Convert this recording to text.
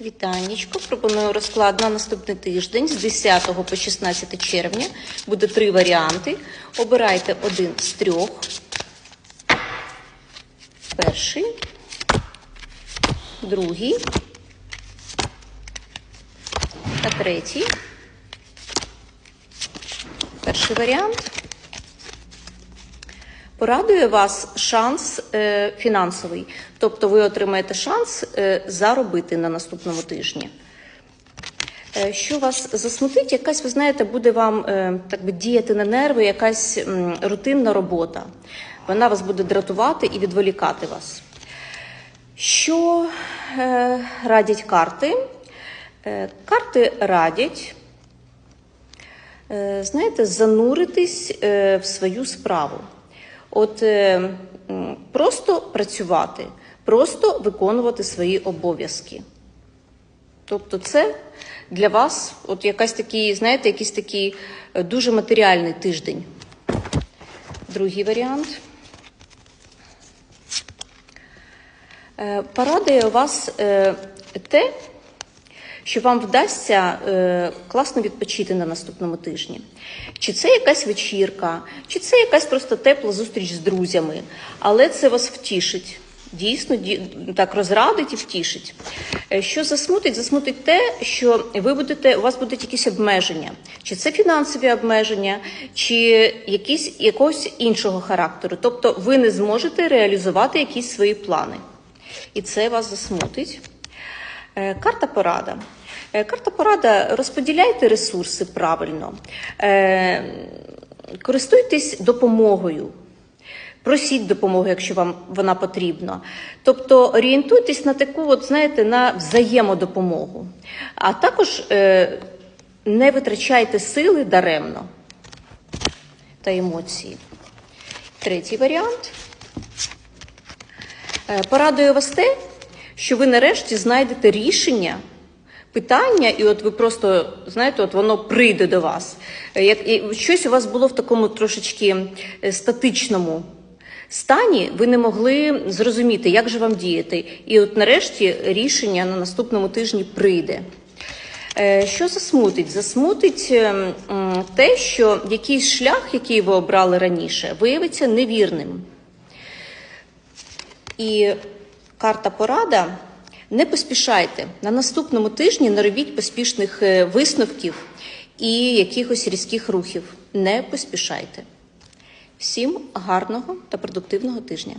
Вітанечко. Пропоную розклад на наступний тиждень з 10 по 16 червня. Буде три варіанти. Обирайте один з трьох. Перший, другий та третій. Перший варіант. Порадує вас шанс е, фінансовий, тобто ви отримаєте шанс е, заробити на наступному тижні. Е, що вас засмутить, якась, ви знаєте, буде вам е, так би діяти на нерви, якась м, рутинна робота. Вона вас буде дратувати і відволікати вас. Що е, радять карти? Е, карти радять Е, знаєте, зануритись е, в свою справу. От е, просто працювати, просто виконувати свої обов'язки. Тобто, це для вас от якась такий, знаєте, якийсь такий е, дуже матеріальний тиждень. Другий варіант. Е, Порадує вас те, що вам вдасться е, класно відпочити на наступному тижні. Чи це якась вечірка, чи це якась просто тепла зустріч з друзями, але це вас втішить. Дійсно, так розрадить і втішить. Е, Що засмутить? Засмутить те, що ви будете, у вас будуть якісь обмеження, чи це фінансові обмеження, чи якісь якогось іншого характеру. Тобто ви не зможете реалізувати якісь свої плани. І це вас засмутить. Е, Карта порада. Е, Карта порада розподіляйте ресурси правильно, Е, користуйтесь допомогою. Просіть допомоги, якщо вам вона потрібна. Тобто орієнтуйтесь на таку, от, знаєте, на взаємодопомогу. А також е, не витрачайте сили даремно та емоції. Третій варіант. Е, Порадує вас те, що ви нарешті знайдете рішення питання, і от ви просто знаєте, от воно прийде до вас. Е, Як і щось у вас було в такому трошечки е, статичному стані, ви не могли зрозуміти, як же вам діяти. І от нарешті рішення на наступному тижні прийде. Е, Що засмутить? Засмутить те, що якийсь шлях, який ви обрали раніше, виявиться невірним. І карта порада. Не поспішайте. На наступному тижні не робіть поспішних е, висновків і якихось різких рухів. Не поспішайте. Всім гарного та продуктивного тижня.